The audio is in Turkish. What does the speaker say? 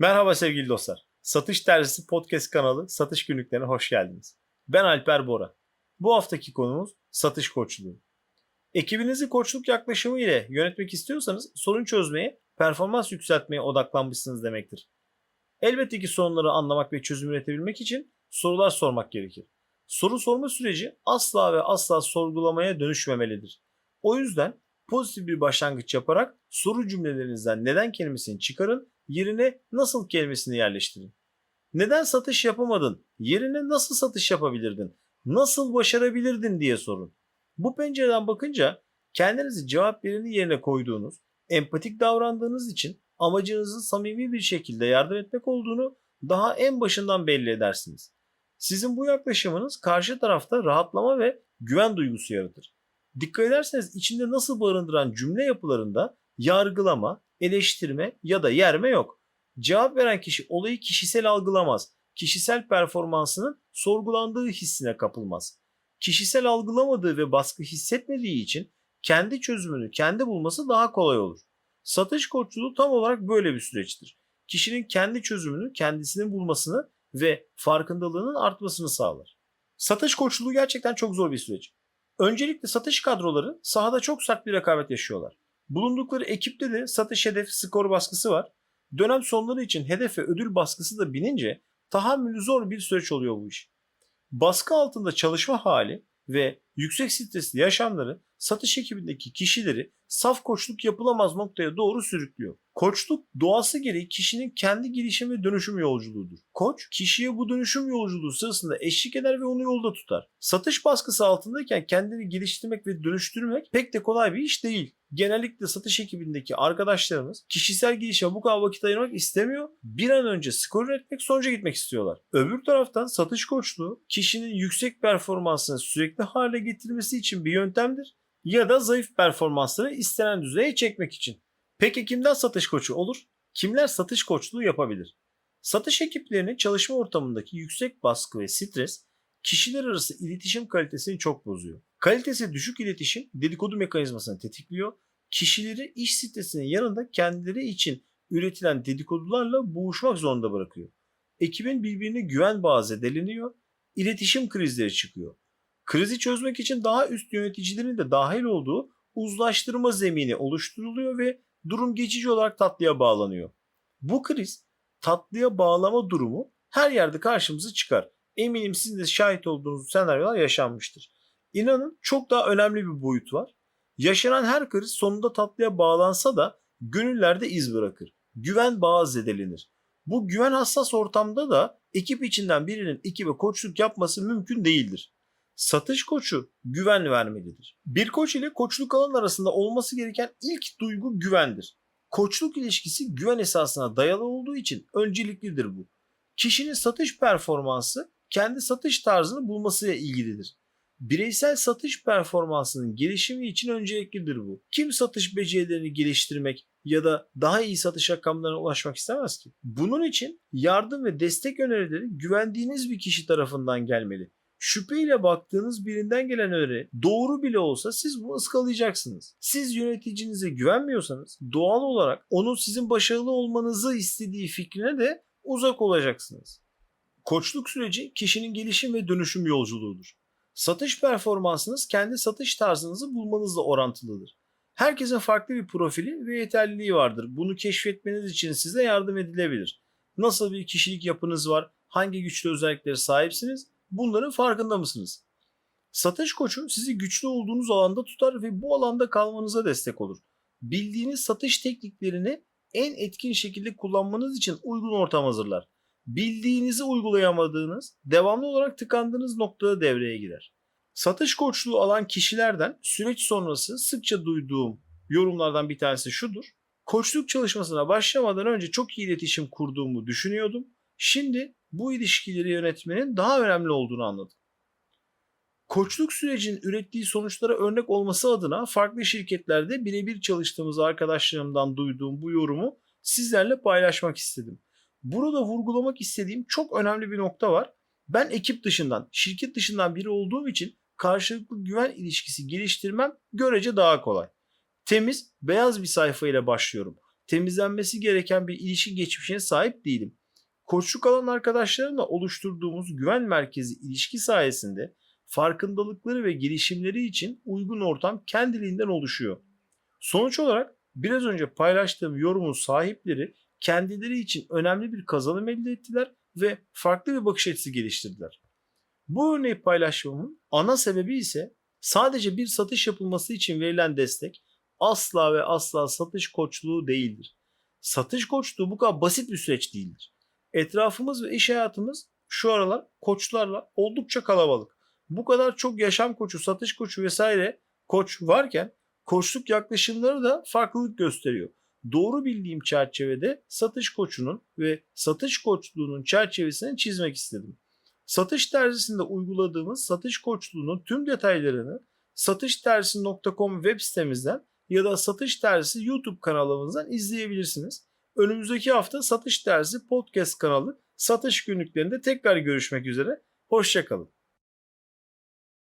Merhaba sevgili dostlar. Satış Terzisi Podcast kanalı Satış Günlüklerine hoş geldiniz. Ben Alper Bora. Bu haftaki konumuz satış koçluğu. Ekibinizi koçluk yaklaşımı ile yönetmek istiyorsanız sorun çözmeye, performans yükseltmeye odaklanmışsınız demektir. Elbette ki sorunları anlamak ve çözüm üretebilmek için sorular sormak gerekir. Soru sorma süreci asla ve asla sorgulamaya dönüşmemelidir. O yüzden pozitif bir başlangıç yaparak soru cümlelerinizden neden kelimesini çıkarın, yerine nasıl kelimesini yerleştirin. Neden satış yapamadın? Yerine nasıl satış yapabilirdin? Nasıl başarabilirdin diye sorun. Bu pencereden bakınca kendinizi cevap vereni yerine koyduğunuz, empatik davrandığınız için amacınızın samimi bir şekilde yardım etmek olduğunu daha en başından belli edersiniz. Sizin bu yaklaşımınız karşı tarafta rahatlama ve güven duygusu yaratır. Dikkat ederseniz içinde nasıl barındıran cümle yapılarında yargılama, eleştirme ya da yerme yok. Cevap veren kişi olayı kişisel algılamaz. Kişisel performansının sorgulandığı hissine kapılmaz. Kişisel algılamadığı ve baskı hissetmediği için kendi çözümünü kendi bulması daha kolay olur. Satış koçluğu tam olarak böyle bir süreçtir. Kişinin kendi çözümünü kendisinin bulmasını ve farkındalığının artmasını sağlar. Satış koçluğu gerçekten çok zor bir süreç. Öncelikle satış kadroları sahada çok sert bir rekabet yaşıyorlar. Bulundukları ekipte de satış hedef skor baskısı var. Dönem sonları için hedef ve ödül baskısı da binince tahammülü zor bir süreç oluyor bu iş. Baskı altında çalışma hali ve yüksek stresli yaşamları satış ekibindeki kişileri saf koçluk yapılamaz noktaya doğru sürüklüyor. Koçluk doğası gereği kişinin kendi gelişim ve dönüşüm yolculuğudur. Koç kişiye bu dönüşüm yolculuğu sırasında eşlik eder ve onu yolda tutar. Satış baskısı altındayken kendini geliştirmek ve dönüştürmek pek de kolay bir iş değil. Genellikle satış ekibindeki arkadaşlarımız kişisel gelişime bu kadar vakit ayırmak istemiyor. Bir an önce skor üretmek sonuca gitmek istiyorlar. Öbür taraftan satış koçluğu kişinin yüksek performansını sürekli hale getirmesi için bir yöntemdir ya da zayıf performansları istenen düzeye çekmek için. Peki kimden satış koçu olur? Kimler satış koçluğu yapabilir? Satış ekiplerinin çalışma ortamındaki yüksek baskı ve stres kişiler arası iletişim kalitesini çok bozuyor. Kalitesi düşük iletişim dedikodu mekanizmasını tetikliyor. Kişileri iş stresinin yanında kendileri için üretilen dedikodularla boğuşmak zorunda bırakıyor. Ekibin birbirine güven bağı zedeleniyor. İletişim krizleri çıkıyor. Krizi çözmek için daha üst yöneticilerin de dahil olduğu uzlaştırma zemini oluşturuluyor ve durum geçici olarak tatlıya bağlanıyor. Bu kriz tatlıya bağlama durumu her yerde karşımıza çıkar. Eminim sizin de şahit olduğunuz senaryolar yaşanmıştır. İnanın çok daha önemli bir boyut var. Yaşanan her kriz sonunda tatlıya bağlansa da gönüllerde iz bırakır. Güven bağı zedelenir. Bu güven hassas ortamda da ekip içinden birinin ekibe koçluk yapması mümkün değildir. Satış koçu güven vermelidir. Bir koç ile koçluk alan arasında olması gereken ilk duygu güvendir. Koçluk ilişkisi güven esasına dayalı olduğu için önceliklidir bu. Kişinin satış performansı kendi satış tarzını bulmasıyla ilgilidir. Bireysel satış performansının gelişimi için önceliklidir bu. Kim satış becerilerini geliştirmek ya da daha iyi satış rakamlarına ulaşmak istemez ki? Bunun için yardım ve destek önerileri güvendiğiniz bir kişi tarafından gelmeli şüpheyle baktığınız birinden gelen öneri doğru bile olsa siz bunu ıskalayacaksınız. Siz yöneticinize güvenmiyorsanız doğal olarak onun sizin başarılı olmanızı istediği fikrine de uzak olacaksınız. Koçluk süreci kişinin gelişim ve dönüşüm yolculuğudur. Satış performansınız kendi satış tarzınızı bulmanızla orantılıdır. Herkesin farklı bir profili ve yeterliliği vardır. Bunu keşfetmeniz için size yardım edilebilir. Nasıl bir kişilik yapınız var? Hangi güçlü özelliklere sahipsiniz? Bunların farkında mısınız? Satış koçu sizi güçlü olduğunuz alanda tutar ve bu alanda kalmanıza destek olur. Bildiğiniz satış tekniklerini en etkin şekilde kullanmanız için uygun ortam hazırlar. Bildiğinizi uygulayamadığınız, devamlı olarak tıkandığınız noktada devreye girer. Satış koçluğu alan kişilerden süreç sonrası sıkça duyduğum yorumlardan bir tanesi şudur. Koçluk çalışmasına başlamadan önce çok iyi iletişim kurduğumu düşünüyordum. Şimdi bu ilişkileri yönetmenin daha önemli olduğunu anladım. Koçluk sürecinin ürettiği sonuçlara örnek olması adına farklı şirketlerde birebir çalıştığımız arkadaşlarımdan duyduğum bu yorumu sizlerle paylaşmak istedim. Burada vurgulamak istediğim çok önemli bir nokta var. Ben ekip dışından, şirket dışından biri olduğum için karşılıklı güven ilişkisi geliştirmem görece daha kolay. Temiz, beyaz bir sayfa ile başlıyorum. temizlenmesi gereken bir ilişki geçmişine sahip değilim. Koçluk alan arkadaşlarımla oluşturduğumuz güven merkezi ilişki sayesinde farkındalıkları ve gelişimleri için uygun ortam kendiliğinden oluşuyor. Sonuç olarak biraz önce paylaştığım yorumun sahipleri kendileri için önemli bir kazanım elde ettiler ve farklı bir bakış açısı geliştirdiler. Bu örneği paylaşmamın ana sebebi ise sadece bir satış yapılması için verilen destek asla ve asla satış koçluğu değildir. Satış koçluğu bu kadar basit bir süreç değildir. Etrafımız ve iş hayatımız şu aralar koçlarla oldukça kalabalık. Bu kadar çok yaşam koçu, satış koçu vesaire koç varken koçluk yaklaşımları da farklılık gösteriyor. Doğru bildiğim çerçevede satış koçunun ve satış koçluğunun çerçevesini çizmek istedim. Satış terzisinde uyguladığımız satış koçluğunun tüm detaylarını satışterzisi.com web sitemizden ya da Satış Terzisi YouTube kanalımızdan izleyebilirsiniz. Önümüzdeki hafta Satış Terzisi podcast kanalı satış günlüklerinde tekrar görüşmek üzere. Hoşçakalın.